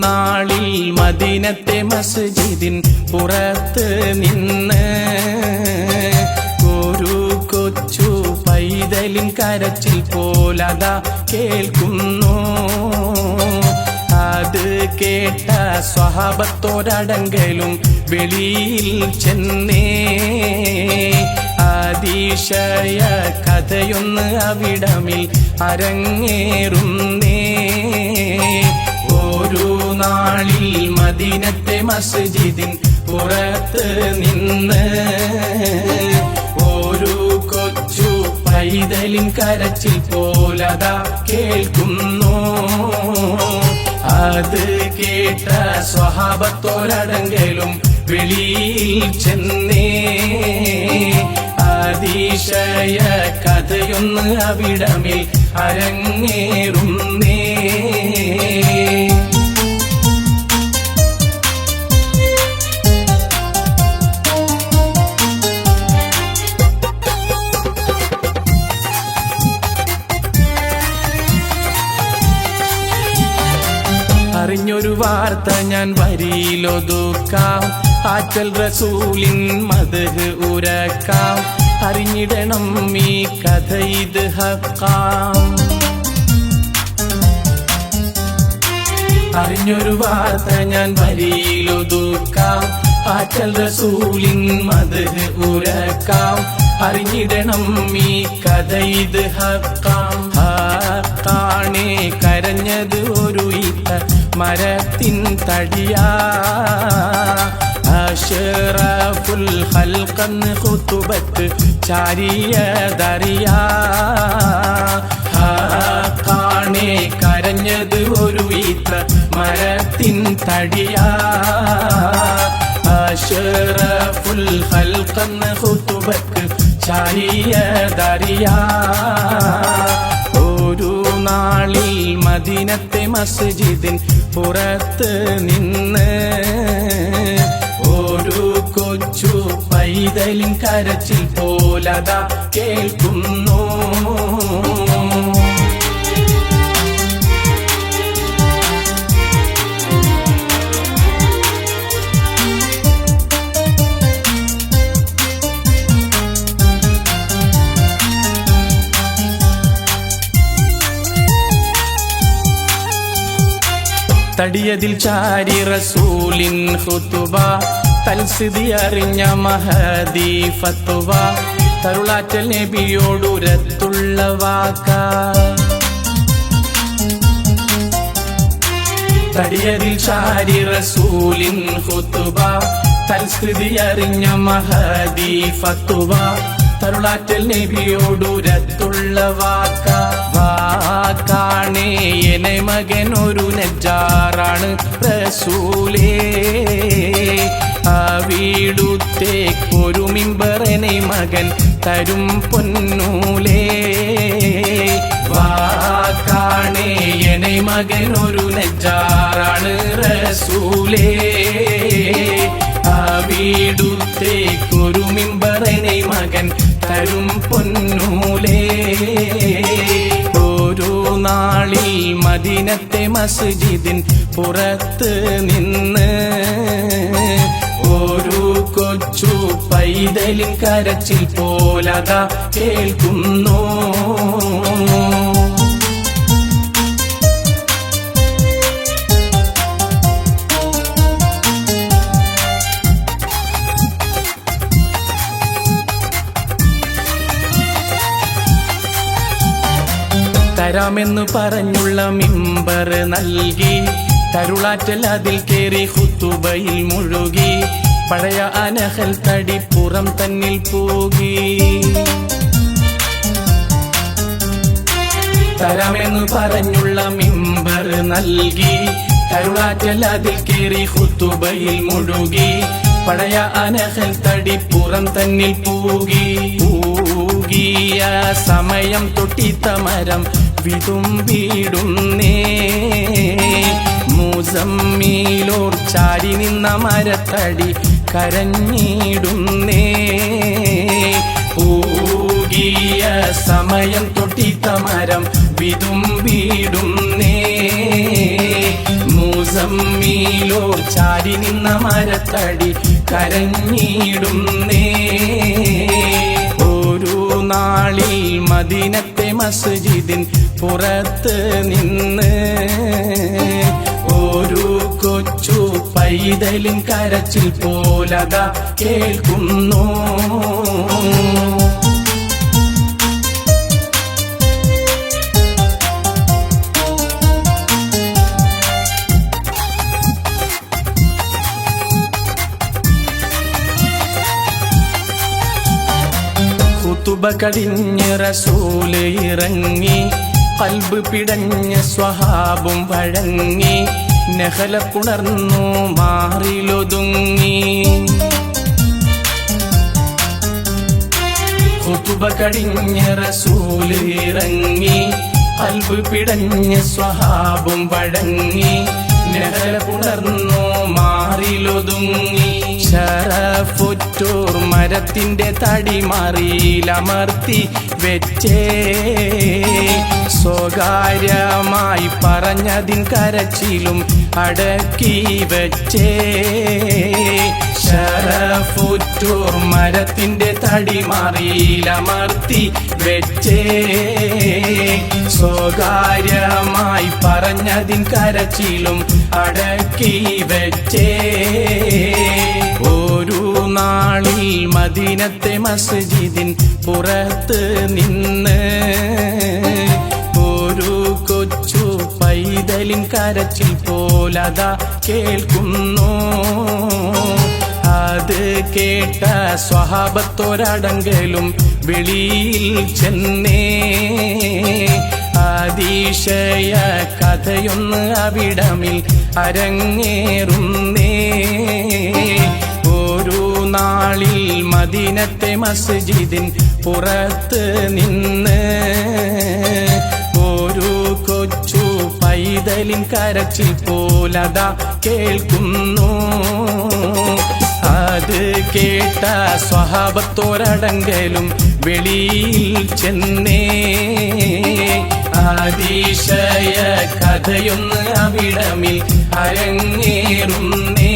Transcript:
നാളിൽ മദീനത്തെ മസ്ജിദിൻ പുറത്ത് നിന്ന് ഒരു കൊച്ചു പൈതലിൻ കരച്ചിൽ പോലതാ കേൾക്കുന്നു. അത് കേട്ട സ്വഭാവത്തോരടങ്കലും വെളിയിൽ ചെന്നേ. അതിശയ കഥയൊന്ന് അവിടമിൽ അരങ്ങേറുന്നേ. മദീനത്തെ മസ്ജിദിൻ പുറത്ത് നിന്ന് ഒരു കൊച്ചു പൈതലിൻ കരച്ചിൽ പോലതാ കേൾക്കുന്നു. അത് കേട്ട സ്വഭാവത്തോരടങ്കലും വെളിയിൽ ചെന്നേ. അതിശയ കഥയൊന്ന് അവിടമിൽ അരങ്ങേറുന്നേ. അറിഞ്ഞൊരു വാർത്ത ഞാൻ വരിയിലൊതുക്കാം. ആറ്റൽ റസൂലിൻ മതഹ് ഉരക്കാം. അറിഞ്ഞിടണം ഈ കഥ ഇത് ഹക്കാം. അറിഞ്ഞൊരു വാർത്ത ഞാൻ വരിയിലൊതുക്കാം. ആറ്റൽ റസൂലിൻ മതഹ് ഉരക്കാം. അറിഞ്ഞിടണം ഈ കഥ ഇത് ഹക്കാം. ഹാണേ കരഞ്ഞത് ഒരു ഈത്ത മരത്തിൻ തടിയാ. അഷറഫുൽ ഹൽക്കന്ന് കാണേ കരഞ്ഞത് ഒരു വീത്ത മരത്തിൻ തടിയാ. അഷറഫുൽ ഹൽക്കന്ന് ചാരിയതറിയാ നാളിൽ മദീനത്തെ മസ്ജിദിൻ പുറത്ത് നിന്ന് ഒരു കൊച്ചു പൈതലിൻ കരച്ചിൽ പോലതാ കേൾക്കുന്നു. തടിയതിൽ ചാരി റസൂലിൻ ഹുതുബ തൽസ്ഥിതി അറിഞ്ഞ മഹദി ഫത്തുവ തരുളാറ്റൽ നബിയോടുരത്തുള്ള വാക്ക. തടിയതിൽ ചാരി റസൂലിൻ ഹുതുബ തൽസ്ഥിതി അറിഞ്ഞ മഹദി ഫത്തുവ തരുളാറ്റൽ നബിയോടുരത്തുള്ള വാക്ക. വാക്കാണേ എന്നെ മകൻ ഒരു നെജാറാണ് റസൂലേ വീടുത്തേക്കൊരു മിമ്പറനെ മകൻ തരും പൊന്നൂലേ. വാക്കാണേ എന്നെ മകൻ ഒരു നെജാറാണ് റസൂലേ മസ്ജിദിൻ പുറത്ത് നിന്ന് ഒരു കൊച്ചു പൈതലിൻ കരച്ചിൽ പോലതാ കേൾക്കുന്നു. തരാമെന്നു പറഞ്ഞുള്ള മിമ്പർ നൽകി. കരുളാറ്റൽ അതിൽ കേറി ഹുത്തുബയിൽ മുഴുകി. പഴയ അനഹൽ തടി പുറം തന്നിൽ പോകി. തരാമെന്ന് പറഞ്ഞുള്ള മിമ്പർ നൽകി. കരുളാറ്റൽ അതിൽ കയറി ഹുത്തുബയിൽ മുഴുകി. പഴയ അനഹൽ തടി പുറം തന്നിൽ പോകി. പൂകിയ സമയം തൊട്ടിത്ത മരം വിതുമ്പിടുന്നേ മൂസമ്മീലോർ ചാരി നിന്ന മരത്തടി കരഞ്ഞിടുന്നേ. പൂകിയ സമയം തൊട്ടിത്ത മരം വിതുമ്പിടുന്നേ മൂസ മുസമ്മീലോർ ചാരി നിന്ന മരത്തടി കരഞ്ഞിടുന്നേ. ഒരു നാളിൽ മദീനത്തെ മസ്ജിദിൻ പുറത്ത് നിന്ന് ഒരു കൊച്ചു പൈതലിൻ കരച്ചിൽ പോലത കേൾക്കുന്നു. കുത്തുബ കടിഞ്ഞ് റസൂൽ ഇറങ്ങി കൽബ് പിടഞ്ഞ സ്വഹാബും വഴങ്ങി നഹല പുണർന്നു മാറിലൊതുങ്ങി. കുത്തുബ കടിഞ്ഞ റസൂൽ ഇറങ്ങി കൽബ് പിടഞ്ഞ സ്വഹാബും വഴങ്ങി നഹല പുണർന്നു മാറിലൊതുങ്ങി. ഷറഫുറ്റൂർ മരത്തിന്റെ തടി മാറിയിലമർത്തി വെച്ചേ. സ്വകാര്യമായി പറഞ്ഞതിൻ കരച്ചിലും അടക്കി വെച്ചേ. ഷറഫുറ്റൂർ മരത്തിന്റെ തടി മാറിയിലമർത്തി വെച്ചേ. സ്വകാര്യമായി പറഞ്ഞതിൻ കരച്ചിലും അടക്കി വെച്ചേ. ഒരു നാളിൽ മദീനത്തെ മസ്ജിദിൻ പുറത്ത് നിന്ന് ഒരു കൊച്ചു പൈതലിൻ കരച്ചിൽ പോലതാ കേൾക്കുന്നു. അത് കേട്ട സ്വഹാബത്തോരടങ്കലും വെളിയിൽ ചെന്നേ. അതിശയ കഥയൊന്ന് അവിടമിൽ അരങ്ങേറുന്നേ. ഒരു നാളിൽ മദീനത്തെ മസ്ജിദിൻ പുറത്ത് നിന്ന് ഒരു കൊച്ചു പൈതലിൻ കരച്ചിൽ പോലതാ കേൾക്കുന്നു. അത് കേട്ട സ്വഭാവത്തോരടങ്കലും വെളിയിൽ ചെന്നേ. അതിശയ കഥയൊന്ന് അവിടമിൽ അരങ്ങേറുന്നേ.